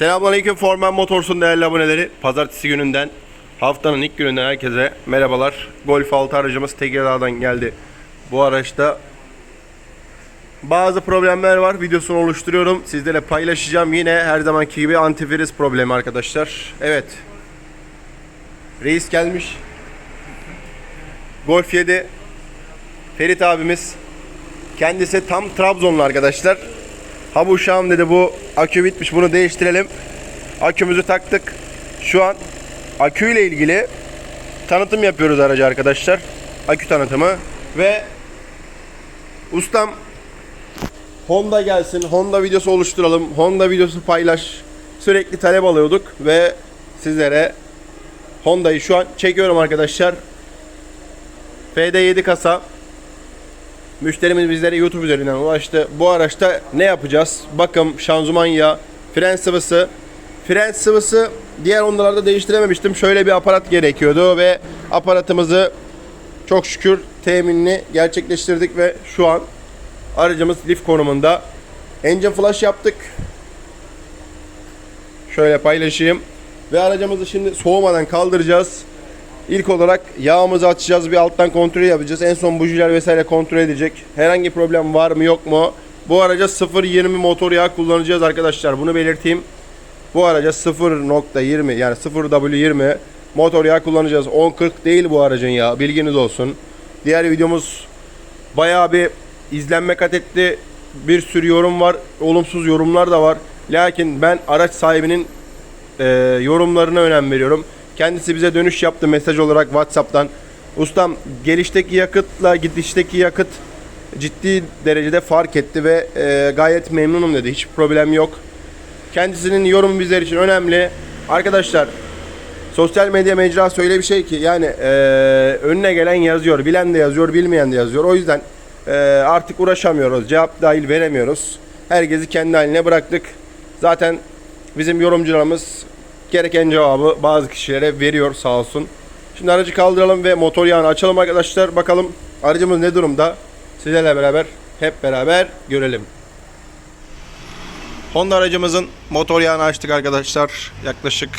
Selamünaleyküm Formen Motors'un değerli aboneleri. Pazartesi gününden, haftanın ilk gününden herkese merhabalar. Golf 6 aracımız Tekirdağ'dan geldi. Bu araçta bazı problemler var. Videosunu oluşturuyorum. Sizlerle paylaşacağım. Yine her zamanki gibi antifriz problemi arkadaşlar. Evet. Reis gelmiş. Golf 7. Ferit abimiz. Kendisi tam Trabzonlu arkadaşlar. Ha bu uşağım dedi bu akü bitmiş bunu değiştirelim. Akümüzü taktık. Şu an aküyle ilgili tanıtım yapıyoruz aracı arkadaşlar. Akü tanıtımı ve ustam Honda gelsin. Honda videosu oluşturalım. Honda videosu paylaş. Sürekli talep alıyorduk ve sizlere Honda'yı şu an çekiyorum arkadaşlar. FD7 kasa Müşterimiz bizlere YouTube üzerinden ulaştı. Bu araçta ne yapacağız? Bakım, şanzıman yağı, fren sıvısı. Fren sıvısı diğer onlarda değiştirememiştim. Şöyle bir aparat gerekiyordu ve aparatımızı çok şükür teminini gerçekleştirdik ve şu an aracımız lif konumunda. Engine flash yaptık. Şöyle paylaşayım. Ve aracımızı şimdi soğumadan kaldıracağız. İlk olarak yağımızı açacağız. Bir alttan kontrol yapacağız. En son bujiler vesaire kontrol edecek. Herhangi problem var mı yok mu? Bu araca 0.20 motor yağı kullanacağız arkadaşlar. Bunu belirteyim. Bu araca 0.20 yani 0W20 motor yağı kullanacağız. 10.40 değil bu aracın yağı. Bilginiz olsun. Diğer videomuz bayağı bir izlenme kat etti. Bir sürü yorum var. Olumsuz yorumlar da var. Lakin ben araç sahibinin e, yorumlarına önem veriyorum. Kendisi bize dönüş yaptı mesaj olarak WhatsApp'tan. Ustam gelişteki yakıtla gidişteki yakıt ciddi derecede fark etti ve e, gayet memnunum dedi. Hiç problem yok. Kendisinin yorumu bizler için önemli. Arkadaşlar sosyal medya mecrası öyle bir şey ki yani e, önüne gelen yazıyor. Bilen de yazıyor, bilmeyen de yazıyor. O yüzden e, artık uğraşamıyoruz. Cevap dahil veremiyoruz. Herkesi kendi haline bıraktık. Zaten bizim yorumcularımız gereken cevabı bazı kişilere veriyor sağ olsun. Şimdi aracı kaldıralım ve motor yağını açalım arkadaşlar. Bakalım aracımız ne durumda? Sizlerle beraber hep beraber görelim. Honda aracımızın motor yağını açtık arkadaşlar. Yaklaşık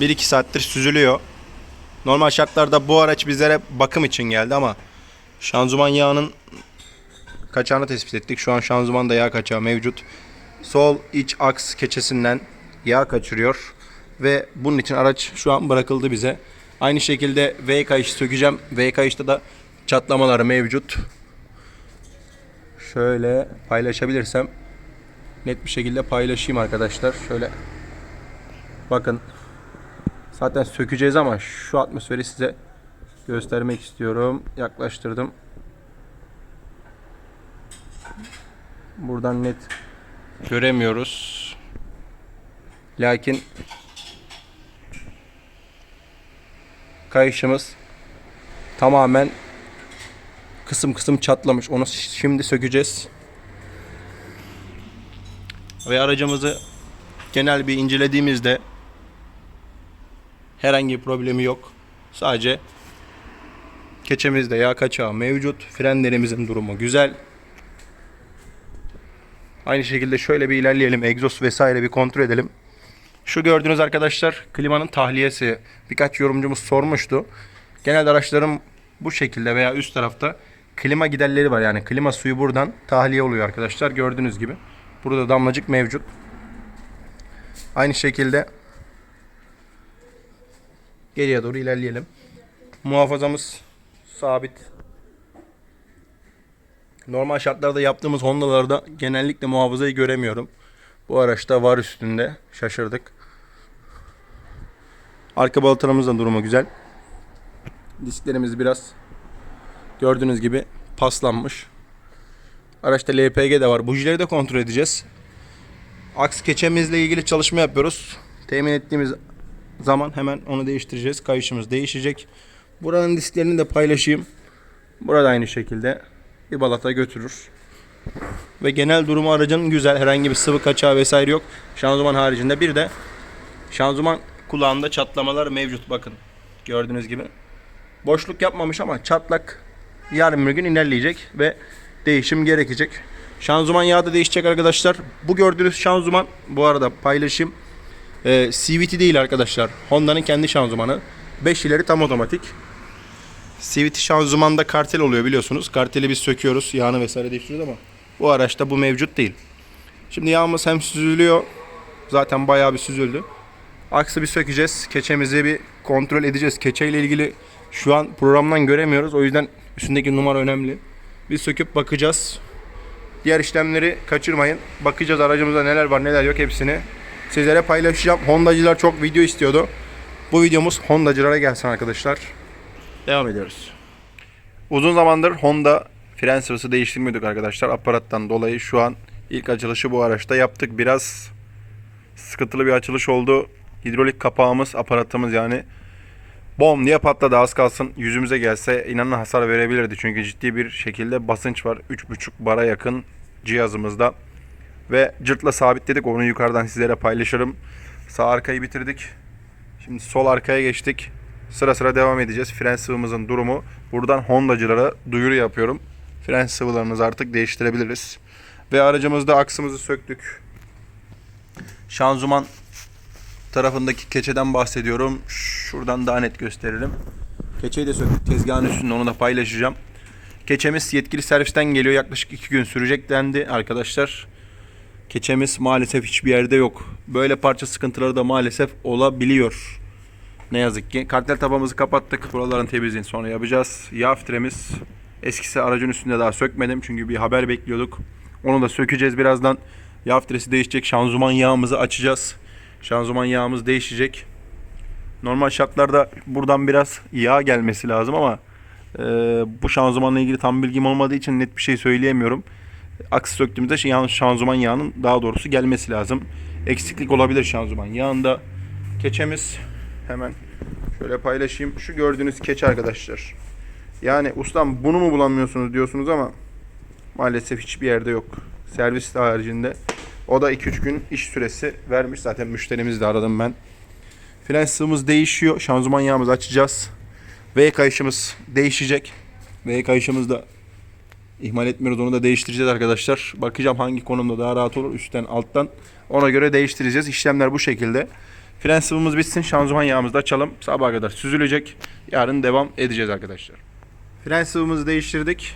1-2 saattir süzülüyor. Normal şartlarda bu araç bizlere bakım için geldi ama şanzıman yağının kaçağını tespit ettik. Şu an şanzımanda yağ kaçağı mevcut. Sol iç aks keçesinden yağ kaçırıyor ve bunun için araç şu an bırakıldı bize. Aynı şekilde V kayışı sökeceğim. V kayışta da çatlamalar mevcut. Şöyle paylaşabilirsem net bir şekilde paylaşayım arkadaşlar. Şöyle bakın. Zaten sökeceğiz ama şu atmosferi size göstermek istiyorum. Yaklaştırdım. Buradan net göremiyoruz. Lakin kayışımız tamamen kısım kısım çatlamış. Onu şimdi sökeceğiz. Ve aracımızı genel bir incelediğimizde herhangi bir problemi yok. Sadece keçemizde yağ kaçağı mevcut. Frenlerimizin durumu güzel. Aynı şekilde şöyle bir ilerleyelim. Egzoz vesaire bir kontrol edelim. Şu gördüğünüz arkadaşlar klimanın tahliyesi. Birkaç yorumcumuz sormuştu. Genelde araçların bu şekilde veya üst tarafta klima giderleri var. Yani klima suyu buradan tahliye oluyor arkadaşlar. Gördüğünüz gibi. Burada damlacık mevcut. Aynı şekilde geriye doğru ilerleyelim. Muhafazamız sabit. Normal şartlarda yaptığımız Honda'larda genellikle muhafazayı göremiyorum. Bu araçta var üstünde. Şaşırdık. Arka balatalarımızın durumu güzel. Disklerimiz biraz gördüğünüz gibi paslanmış. Araçta LPG de var. Bujileri de kontrol edeceğiz. Aks keçemizle ilgili çalışma yapıyoruz. Temin ettiğimiz zaman hemen onu değiştireceğiz. Kayışımız değişecek. Buranın disklerini de paylaşayım. Burada aynı şekilde bir balata götürür. Ve genel durumu aracın güzel. Herhangi bir sıvı kaçağı vesaire yok. Şanzıman haricinde bir de şanzıman kulağında çatlamalar mevcut bakın. Gördüğünüz gibi. Boşluk yapmamış ama çatlak yarın bir gün ilerleyecek ve değişim gerekecek. Şanzıman yağı da değişecek arkadaşlar. Bu gördüğünüz şanzıman bu arada paylaşayım. Ee, CVT değil arkadaşlar. Honda'nın kendi şanzımanı. 5 ileri tam otomatik. CVT şanzımanda kartel oluyor biliyorsunuz. Karteli biz söküyoruz. Yağını vesaire değiştiriyoruz ama bu araçta bu mevcut değil. Şimdi yağımız hem süzülüyor. Zaten bayağı bir süzüldü. Aksı bir sökeceğiz. Keçemizi bir kontrol edeceğiz. Keçe ile ilgili şu an programdan göremiyoruz. O yüzden üstündeki numara önemli. Bir söküp bakacağız. Diğer işlemleri kaçırmayın. Bakacağız aracımızda neler var neler yok hepsini sizlere paylaşacağım. Hondacılar çok video istiyordu. Bu videomuz Hondacılara gelsin arkadaşlar. Devam ediyoruz. Uzun zamandır Honda fren sıvısı değiştirmiyorduk arkadaşlar. Aparattan dolayı şu an ilk açılışı bu araçta yaptık. Biraz sıkıntılı bir açılış oldu. Hidrolik kapağımız, aparatımız yani bom diye patladı az kalsın yüzümüze gelse inanın hasar verebilirdi. Çünkü ciddi bir şekilde basınç var. 3.5 bara yakın cihazımızda. Ve cırtla sabitledik. Onu yukarıdan sizlere paylaşırım. Sağ arkayı bitirdik. Şimdi sol arkaya geçtik. Sıra sıra devam edeceğiz. Fren sıvımızın durumu. Buradan Hondacılara duyuru yapıyorum. Fren sıvılarınızı artık değiştirebiliriz. Ve aracımızda aksımızı söktük. Şanzıman tarafındaki keçeden bahsediyorum. Şuradan daha net gösteririm. Keçeyi de söktük tezgahın üstünde onu da paylaşacağım. Keçemiz yetkili servisten geliyor. Yaklaşık 2 gün sürecek dendi arkadaşlar. Keçemiz maalesef hiçbir yerde yok. Böyle parça sıkıntıları da maalesef olabiliyor. Ne yazık ki. Kartel tabamızı kapattık. Buraların temizliğini sonra yapacağız. Yağ filtremiz eskisi aracın üstünde daha sökmedim. Çünkü bir haber bekliyorduk. Onu da sökeceğiz birazdan. Yağ filtresi değişecek. Şanzıman yağımızı açacağız. Şanzıman yağımız değişecek. Normal şartlarda buradan biraz yağ gelmesi lazım ama e, bu şanzımanla ilgili tam bilgim olmadığı için net bir şey söyleyemiyorum. Aksi söktüğümüzde şey, şanzıman yağının daha doğrusu gelmesi lazım. Eksiklik olabilir şanzıman yağında. Keçemiz hemen şöyle paylaşayım. Şu gördüğünüz keçe arkadaşlar. Yani ustam bunu mu bulamıyorsunuz diyorsunuz ama maalesef hiçbir yerde yok. Servis haricinde. O da 2-3 gün iş süresi vermiş. Zaten müşterimizi de aradım ben. Fren sıvımız değişiyor. Şanzıman yağımızı açacağız. V kayışımız değişecek. V kayışımız da ihmal etmiyoruz. Onu da değiştireceğiz arkadaşlar. Bakacağım hangi konumda daha rahat olur. Üstten alttan. Ona göre değiştireceğiz. İşlemler bu şekilde. Fren sıvımız bitsin. Şanzıman yağımızı da açalım. Sabaha kadar süzülecek. Yarın devam edeceğiz arkadaşlar. Fren sıvımızı değiştirdik.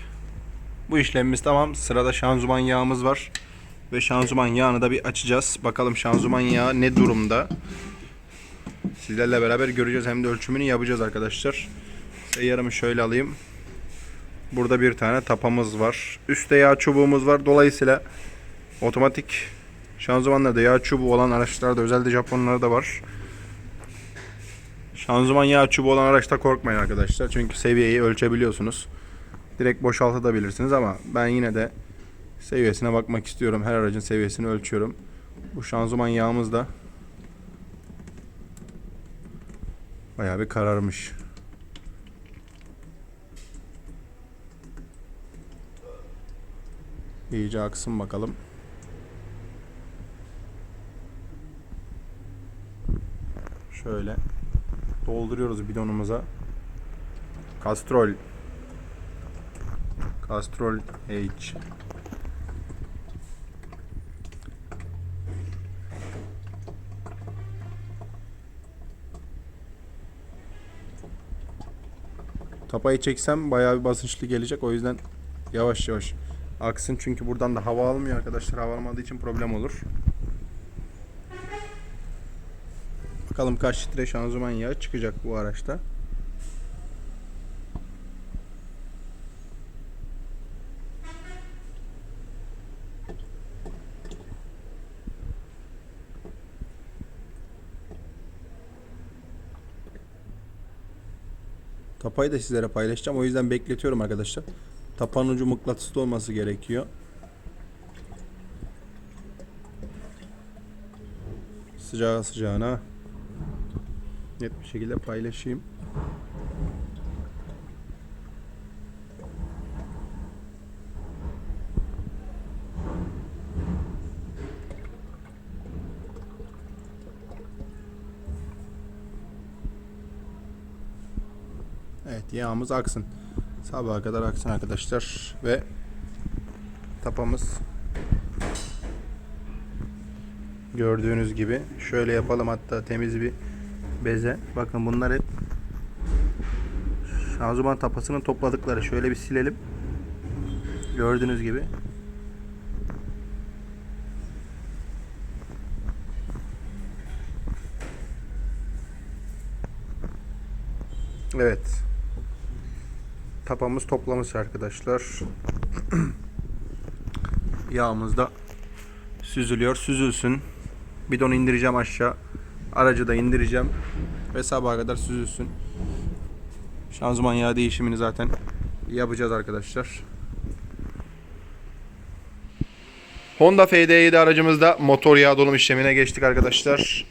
Bu işlemimiz tamam. Sırada şanzıman yağımız var. Ve şanzıman yağını da bir açacağız. Bakalım şanzıman yağı ne durumda. Sizlerle beraber göreceğiz. Hem de ölçümünü yapacağız arkadaşlar. Seyyarımı şöyle alayım. Burada bir tane tapamız var. Üstte yağ çubuğumuz var. Dolayısıyla otomatik şanzımanlarda yağ çubuğu olan araçlarda özellikle Japonlarda var. Şanzıman yağ çubuğu olan araçta korkmayın arkadaşlar. Çünkü seviyeyi ölçebiliyorsunuz. Direkt boşaltabilirsiniz ama ben yine de seviyesine bakmak istiyorum. Her aracın seviyesini ölçüyorum. Bu şanzıman yağımız da bayağı bir kararmış. İyice aksın bakalım. Şöyle dolduruyoruz bidonumuza. Kastrol Kastrol H Tapayı çeksem bayağı bir basınçlı gelecek. O yüzden yavaş yavaş aksın. Çünkü buradan da hava almıyor arkadaşlar. Hava almadığı için problem olur. Bakalım kaç litre şanzıman yağı çıkacak bu araçta. Tapayı da sizlere paylaşacağım. O yüzden bekletiyorum arkadaşlar. Tapanın ucu mıknatıslı olması gerekiyor. Sıcağı sıcağına net bir şekilde paylaşayım. Evet yağımız aksın. Sabaha kadar aksın arkadaşlar ve tapamız Gördüğünüz gibi. Şöyle yapalım hatta temiz bir beze. Bakın bunlar hep şanzıman tapasının topladıkları. Şöyle bir silelim. Gördüğünüz gibi. Evet. Tapamız toplamış arkadaşlar. Yağımız da süzülüyor. Süzülsün. Bidonu indireceğim aşağı. Aracı da indireceğim. Ve sabaha kadar süzülsün. Şanzıman yağı değişimini zaten yapacağız arkadaşlar. Honda FD7 aracımızda motor yağ dolum işlemine geçtik arkadaşlar.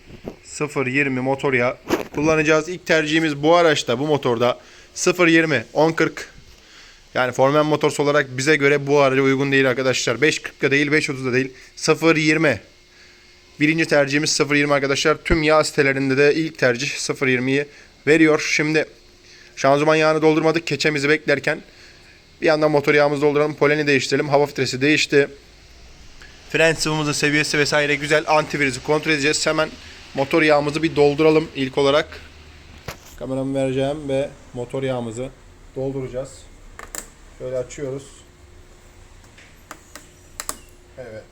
0.20 motor yağ kullanacağız. İlk tercihimiz bu araçta, bu motorda 0.20 10.40 yani Formen Motors olarak bize göre bu araca uygun değil arkadaşlar. 5.40'da değil, 5.30'da değil. 0.20 Birinci tercihimiz 0.20 arkadaşlar. Tüm yağ sitelerinde de ilk tercih 0.20'yi veriyor. Şimdi şanzıman yağını doldurmadık. Keçemizi beklerken bir yandan motor yağımızı dolduralım. Poleni değiştirelim. Hava filtresi değişti. Fren sıvımızın seviyesi vesaire güzel. Antivirüsü kontrol edeceğiz. Hemen motor yağımızı bir dolduralım ilk olarak. Kameramı vereceğim ve motor yağımızı dolduracağız. Şöyle açıyoruz. Evet.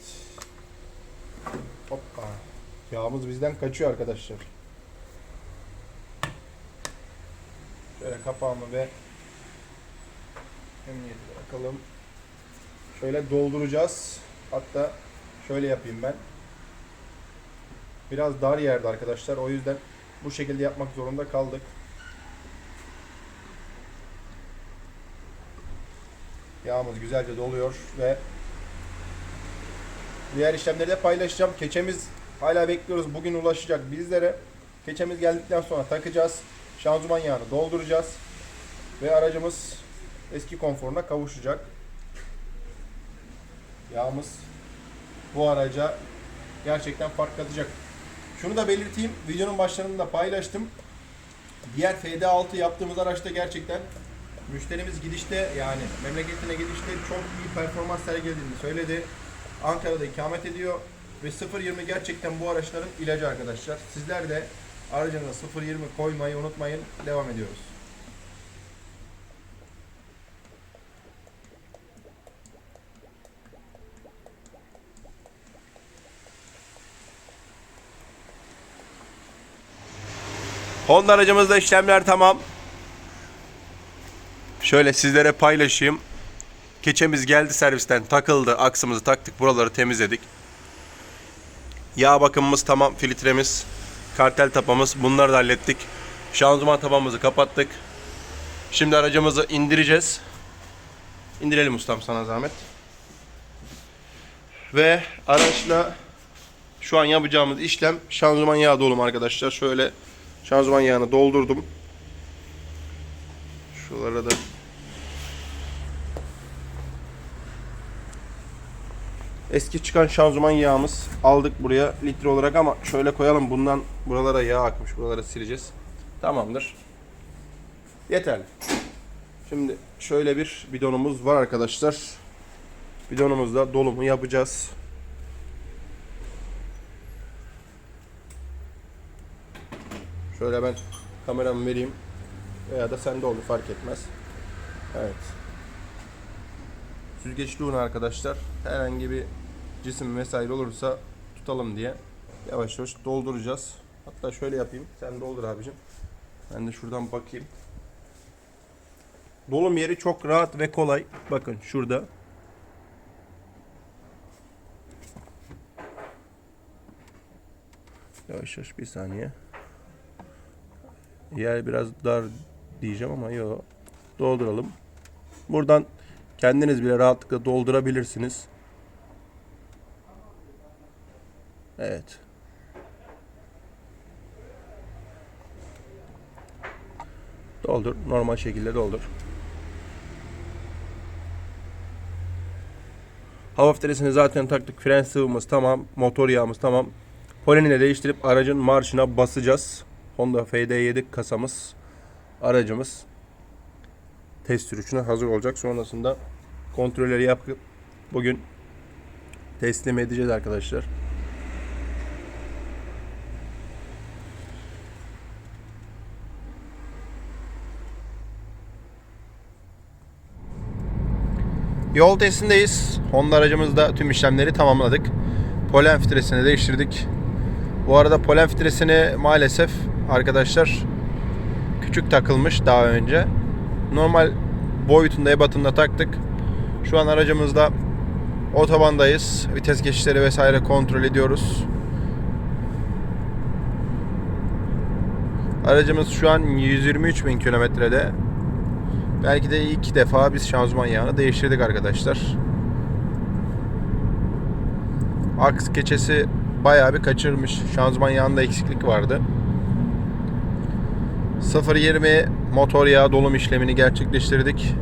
Hoppa. Yağımız bizden kaçıyor arkadaşlar. Şöyle kapağımı ve emniyeti bırakalım. Şöyle dolduracağız. Hatta şöyle yapayım ben. Biraz dar yerde arkadaşlar. O yüzden bu şekilde yapmak zorunda kaldık. Yağımız güzelce doluyor ve diğer işlemleri de paylaşacağım. Keçemiz hala bekliyoruz. Bugün ulaşacak bizlere. Keçemiz geldikten sonra takacağız. Şanzıman yağını dolduracağız. Ve aracımız eski konforuna kavuşacak. Yağımız bu araca gerçekten fark katacak. Şunu da belirteyim. Videonun başlarında paylaştım. Diğer FD6 yaptığımız araçta gerçekten müşterimiz gidişte yani memleketine gidişte çok iyi performans sergilediğini söyledi. Ankara'da ikamet ediyor ve 0.20 gerçekten bu araçların ilacı arkadaşlar. Sizler de aracınıza 0.20 koymayı unutmayın. Devam ediyoruz. Honda aracımızda işlemler tamam. Şöyle sizlere paylaşayım. Keçemiz geldi servisten takıldı. Aksımızı taktık. Buraları temizledik. Yağ bakımımız tamam. Filtremiz, kartel tapamız bunları da hallettik. Şanzıman tapamızı kapattık. Şimdi aracımızı indireceğiz. İndirelim ustam sana zahmet. Ve araçla şu an yapacağımız işlem şanzıman yağı dolum arkadaşlar. Şöyle şanzıman yağını doldurdum. Şuralara da Eski çıkan şanzıman yağımız aldık buraya litre olarak ama şöyle koyalım bundan buralara yağ akmış buralara sileceğiz. Tamamdır. Yeterli. Şimdi şöyle bir bidonumuz var arkadaşlar. Bidonumuzda dolumu yapacağız. Şöyle ben kameramı vereyim. Veya da sende olur fark etmez. Evet. Süzgeçli un arkadaşlar. Herhangi bir cisim vesaire olursa tutalım diye yavaş yavaş dolduracağız. Hatta şöyle yapayım. Sen doldur abicim. Ben de şuradan bakayım. Dolum yeri çok rahat ve kolay. Bakın şurada. Yavaş yavaş bir saniye. Yer biraz dar diyeceğim ama yok. Dolduralım. Buradan kendiniz bile rahatlıkla doldurabilirsiniz. Evet. Doldur. Normal şekilde doldur. Hava filtresini zaten taktık. Fren sıvımız tamam. Motor yağımız tamam. Poleni de değiştirip aracın marşına basacağız. Honda FD7 kasamız. Aracımız test sürüşüne hazır olacak. Sonrasında kontrolleri yapıp bugün teslim edeceğiz arkadaşlar. Yol testindeyiz. Honda aracımızda tüm işlemleri tamamladık. Polen filtresini değiştirdik. Bu arada polen filtresini maalesef arkadaşlar küçük takılmış daha önce. Normal boyutunda ebatında taktık. Şu an aracımızda otobandayız. Vites geçişleri vesaire kontrol ediyoruz. Aracımız şu an 123 bin kilometrede. Belki de ilk defa biz şanzıman yağını değiştirdik arkadaşlar. Aks keçesi bayağı bir kaçırmış. Şanzıman yağında eksiklik vardı. 0.20 motor yağı dolum işlemini gerçekleştirdik.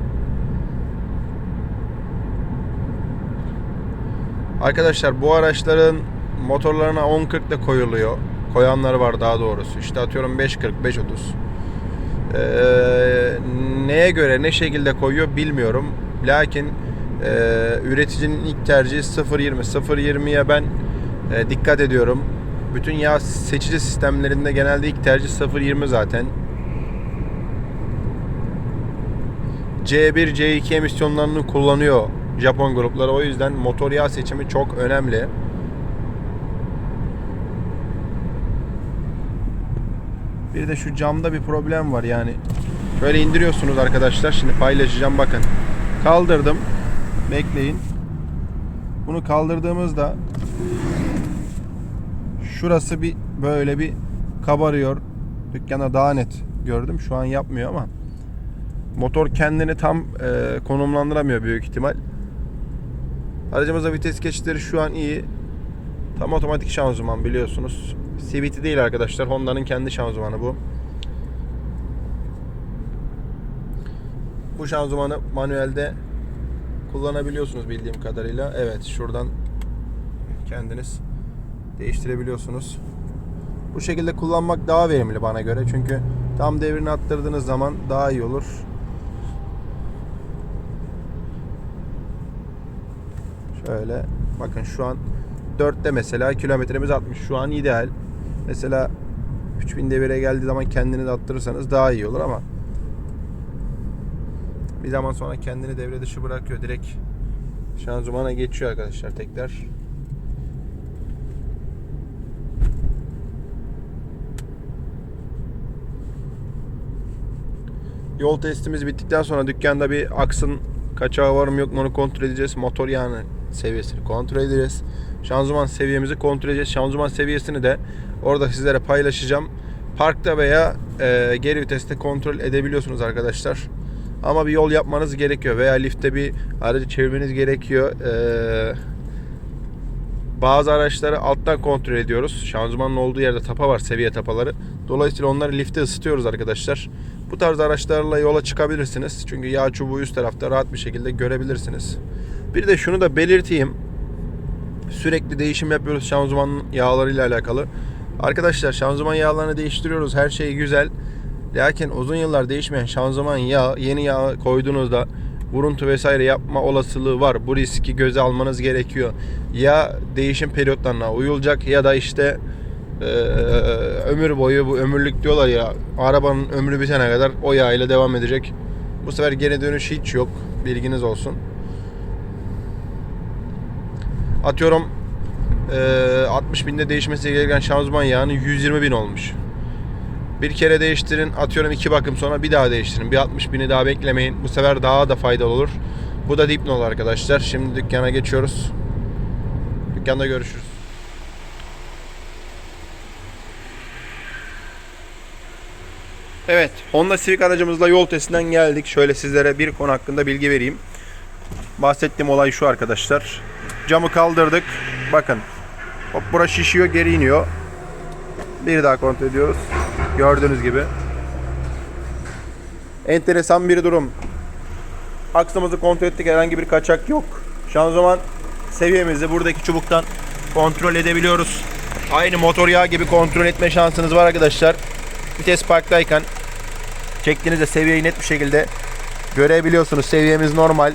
Arkadaşlar bu araçların motorlarına 10.40 da koyuluyor. Koyanlar var daha doğrusu. İşte atıyorum 5.40, 5.30. Ee, neye göre ne şekilde koyuyor bilmiyorum. Lakin e, üreticinin ilk tercihi 0.20. 0.20'ye ben e, dikkat ediyorum. Bütün yağ seçici sistemlerinde genelde ilk tercih 0.20 zaten. C1, C2 emisyonlarını kullanıyor Japon grupları. O yüzden motor yağ seçimi çok önemli. Bir de şu camda bir problem var yani. Şöyle indiriyorsunuz arkadaşlar. Şimdi paylaşacağım bakın. Kaldırdım. Bekleyin. Bunu kaldırdığımızda şurası bir böyle bir kabarıyor. Dükkana daha net gördüm. Şu an yapmıyor ama motor kendini tam e, konumlandıramıyor büyük ihtimal. Aracımızda vites geçişleri şu an iyi. Tam otomatik şanzıman biliyorsunuz. CVT değil arkadaşlar. Honda'nın kendi şanzımanı bu. Bu şanzımanı manuelde kullanabiliyorsunuz bildiğim kadarıyla. Evet şuradan kendiniz değiştirebiliyorsunuz. Bu şekilde kullanmak daha verimli bana göre. Çünkü tam devrini attırdığınız zaman daha iyi olur. Şöyle bakın şu an 4'te mesela kilometremiz 60. Şu an ideal. Mesela 3000 devire geldiği zaman kendiniz attırırsanız daha iyi olur ama bir zaman sonra kendini devre dışı bırakıyor. Direkt şanzımana geçiyor arkadaşlar tekrar. Yol testimiz bittikten sonra dükkanda bir aksın kaçağı var mı yok mu onu kontrol edeceğiz. Motor yağını seviyesini kontrol edeceğiz. Şanzıman seviyemizi kontrol edeceğiz. Şanzıman seviyesini de orada sizlere paylaşacağım. Parkta veya e, geri viteste kontrol edebiliyorsunuz arkadaşlar. Ama bir yol yapmanız gerekiyor veya lifte bir aracı çevirmeniz gerekiyor. Ee, bazı araçları alttan kontrol ediyoruz. Şanzımanın olduğu yerde tapa var, seviye tapaları. Dolayısıyla onları lifte ısıtıyoruz arkadaşlar. Bu tarz araçlarla yola çıkabilirsiniz. Çünkü yağ çubuğu üst tarafta rahat bir şekilde görebilirsiniz. Bir de şunu da belirteyim. Sürekli değişim yapıyoruz şanzıman yağlarıyla alakalı. Arkadaşlar şanzıman yağlarını değiştiriyoruz. Her şey güzel. Lakin uzun yıllar değişmeyen şanzıman yağ yeni yağ koyduğunuzda vuruntu vesaire yapma olasılığı var. Bu riski göze almanız gerekiyor. Ya değişim periyotlarına uyulacak ya da işte e, ömür boyu bu ömürlük diyorlar ya arabanın ömrü bitene kadar o yağ ile devam edecek. Bu sefer geri dönüş hiç yok. Bilginiz olsun. Atıyorum e, 60 binde değişmesi gereken şanzıman yağını 120 bin olmuş. Bir kere değiştirin. Atıyorum iki bakım sonra bir daha değiştirin. Bir 60 bini daha beklemeyin. Bu sefer daha da faydalı olur. Bu da dipnol arkadaşlar. Şimdi dükkana geçiyoruz. Dükkanda görüşürüz. Evet, Honda Civic aracımızla yol testinden geldik. Şöyle sizlere bir konu hakkında bilgi vereyim. Bahsettiğim olay şu arkadaşlar. Camı kaldırdık. Bakın. Hop bura şişiyor, geri iniyor. Bir daha kontrol ediyoruz. Gördüğünüz gibi. Enteresan bir durum. Aksımızı kontrol ettik. Herhangi bir kaçak yok. Şanzıman seviyemizi buradaki çubuktan kontrol edebiliyoruz. Aynı motor yağı gibi kontrol etme şansınız var arkadaşlar. Vites parktayken çektiğinizde seviyeyi net bir şekilde görebiliyorsunuz. Seviyemiz normal.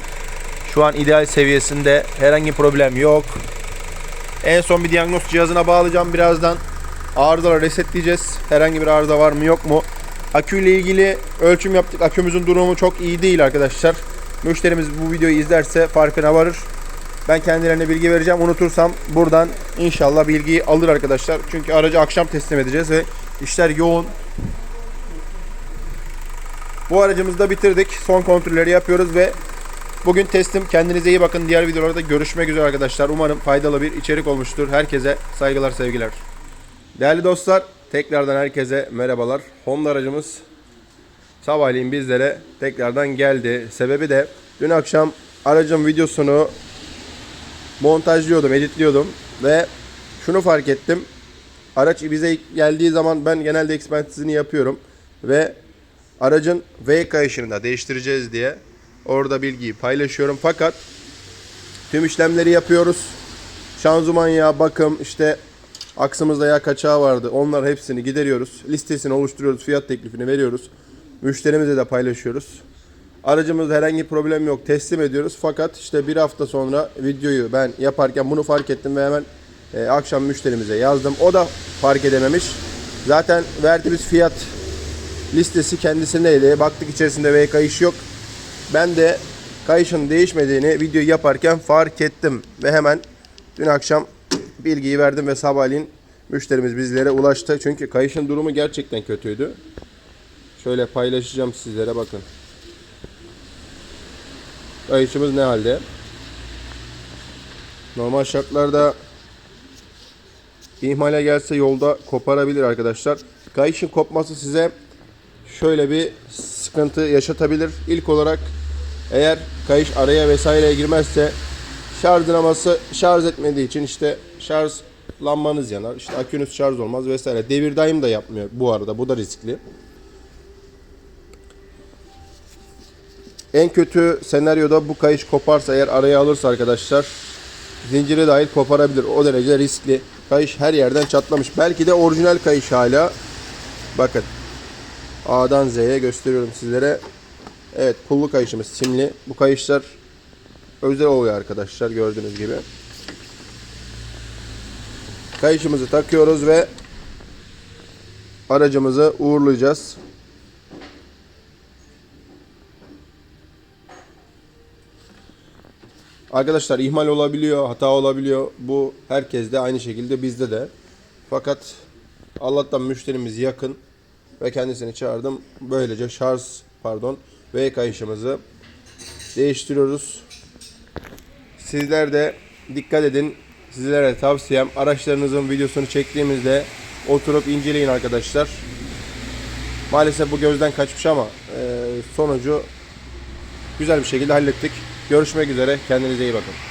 Şu an ideal seviyesinde. Herhangi problem yok. En son bir diagnoz cihazına bağlayacağım birazdan. Arızaları resetleyeceğiz. Herhangi bir arıza var mı yok mu? Aküyle ilgili ölçüm yaptık. Akümüzün durumu çok iyi değil arkadaşlar. Müşterimiz bu videoyu izlerse farkına varır. Ben kendilerine bilgi vereceğim. Unutursam buradan inşallah bilgiyi alır arkadaşlar. Çünkü aracı akşam teslim edeceğiz ve işler yoğun. Bu aracımızı da bitirdik. Son kontrolleri yapıyoruz ve bugün teslim. Kendinize iyi bakın. Diğer videolarda görüşmek üzere arkadaşlar. Umarım faydalı bir içerik olmuştur. Herkese saygılar, sevgiler. Değerli dostlar, tekrardan herkese merhabalar. Honda aracımız sabahleyin bizlere tekrardan geldi. Sebebi de dün akşam aracın videosunu montajlıyordum, editliyordum ve şunu fark ettim. Araç bize geldiği zaman ben genelde ekspertizini yapıyorum ve aracın V kayışını da değiştireceğiz diye orada bilgiyi paylaşıyorum. Fakat tüm işlemleri yapıyoruz. Şanzıman yağı, bakım, işte aksımızda yağ kaçağı vardı. Onlar hepsini gideriyoruz. Listesini oluşturuyoruz, fiyat teklifini veriyoruz. Müşterimize de paylaşıyoruz. Aracımızda herhangi problem yok. Teslim ediyoruz. Fakat işte bir hafta sonra videoyu ben yaparken bunu fark ettim ve hemen e, akşam müşterimize yazdım. O da fark edememiş. Zaten verdiğimiz fiyat listesi kendisindeydi. Baktık içerisinde V kayış yok. Ben de kayışın değişmediğini video yaparken fark ettim. Ve hemen dün akşam bilgiyi verdim ve sabahleyin müşterimiz bizlere ulaştı. Çünkü kayışın durumu gerçekten kötüydü. Şöyle paylaşacağım sizlere bakın. Kayışımız ne halde? Normal şartlarda ihmale gelse yolda koparabilir arkadaşlar. Kayışın kopması size şöyle bir sıkıntı yaşatabilir. İlk olarak eğer kayış araya vesaireye girmezse şarj dinaması şarj etmediği için işte şarj lambanız yanar. işte akünüz şarj olmaz vesaire. Devir daim da yapmıyor bu arada. Bu da riskli. En kötü senaryoda bu kayış koparsa eğer araya alırsa arkadaşlar zinciri dahil koparabilir. O derece riskli. Kayış her yerden çatlamış. Belki de orijinal kayış hala. Bakın. A'dan Z'ye gösteriyorum sizlere. Evet pullu kayışımız simli. Bu kayışlar özel oluyor arkadaşlar gördüğünüz gibi. Kayışımızı takıyoruz ve aracımızı uğurlayacağız. Arkadaşlar ihmal olabiliyor, hata olabiliyor. Bu herkeste aynı şekilde bizde de. Fakat Allah'tan müşterimiz yakın ve kendisini çağırdım. Böylece şarj pardon V kayışımızı değiştiriyoruz. Sizler de dikkat edin. Sizlere tavsiyem araçlarınızın videosunu çektiğimizde oturup inceleyin arkadaşlar. Maalesef bu gözden kaçmış ama e, sonucu güzel bir şekilde hallettik. Görüşmek üzere. Kendinize iyi bakın.